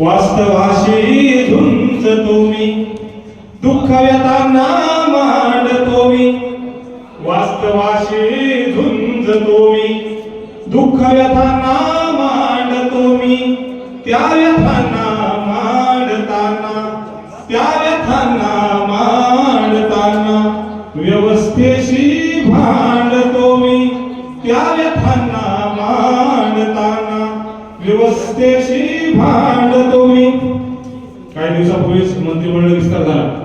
वास्तवाशी झुंजतो मी दुःख व्यतांना मांडतो मी वास्तवाशी झुंजतो मी दुःख व्यथांना मांडतो मी त्या व्यथांना मांडताना त्या व्यथांना मांडताना व्यवस्थेशी भांडतो मी त्या व्यथांना मांडताना व्यवस्थेशी भांड दिवसापूर्वीच मंत्रिमंडळ विस्तार झाला.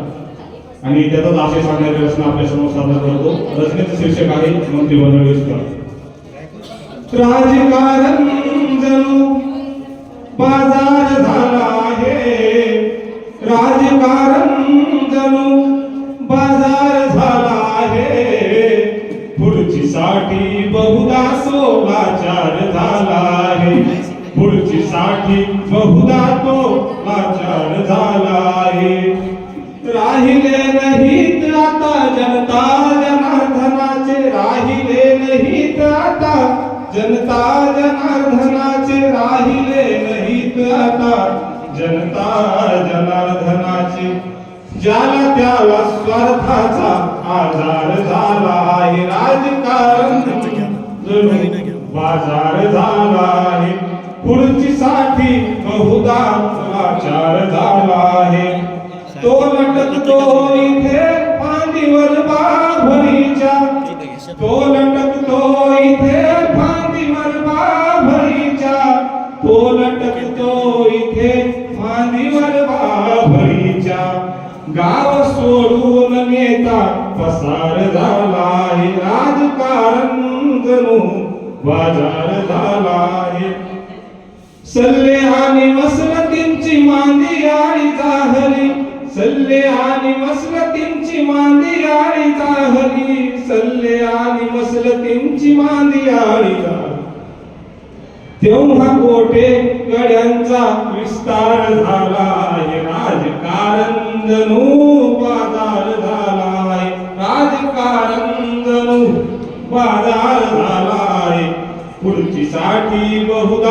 आणि त्याचाच आशय सांगण्याची रचना आपल्यासमोर सादर करतो. रचनेचं शीर्षक आहे मंत्रिमंडळ विस्तार. राजकारण जणू बाजार झाला आहे. राजकारण जणू बाजार झाला आहे. पुढची साठी बहुदा सोलाचार झाला आहे. पुढची साठी बहुदा तो लाचार झाला आहे. राहिले नाहीत आता जनता जनार्दनाचे राहिले नाहीत आता. जनता जनार्दनाचे राहिले नाहीत आता. जनता जनार्दनाचे ज्याला त्याला स्वार्थाचा आजार झाला आहे. राजकारण बाजार झाला आहे. खुर्चीसाठी बहुदा लाचार झाला आहे. तो लटकतो इथे फांदीवर बाभरीच्या. तो लटकतो इथे फांदीवर बाभरीच्या. तो लटकतो इथे फांदीवर बाभरीच्या. गाव सोडून नेता पसार झाला आहे. राजकारण जणू बाजार झाला आहे. सल्ले आणि मसलतींची मांदी आणि जाहली सल्ले आणि मसलतींची मांदी आणि जाहली सल्ले आणि मसलतींची मांदी आणि तेव्हा कोटे गड्यांचा विस्तार झाला आहे. राजकारण जणू बाजार झाला आहे. राजकारण जणू बाजार झाला खुर्चीसाठी बहुधा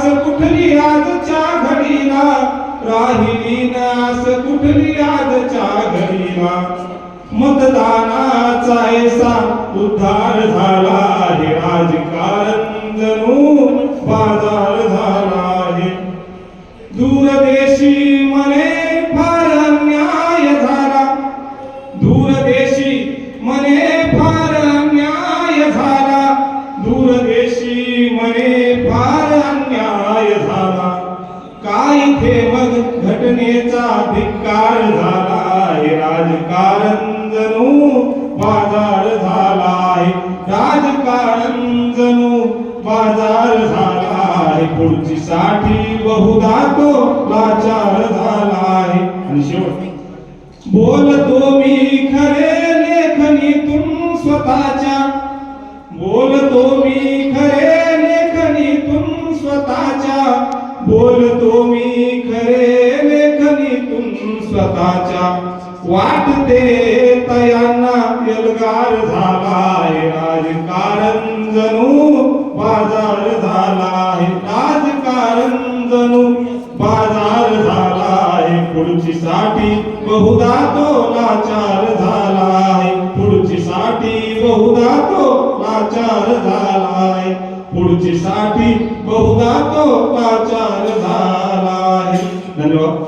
आस कुठली आजच्या घडीला? राहिली नास कुठली आजच्या घडीला? मतदानाचा ऐसा उद्धार झाला आहे राजकारण धिक्कार झाला आहे राजकारण जणू बाजार झाला आहे राजकारण जणू बाजार झाला आहे पुढची साठी बहुधा तो लाचार झाला आहे आणि शेवट बोलतो मी खरे लेखनीतून स्वतःच्या बोल स्वतःच्या वाटते तयांना एल्गार झालाय. राजकारण जणू बाजार झालाय. राजकारण जणू बाजार झालाय. आहे पुढची साठी बहुधा तो लाचार झालाय. आहे पुढची साठी बहुधा तो लाचार झालाय. आहे पुढची साठी बहुधा तो लाचार झालाय. धन्यवाद.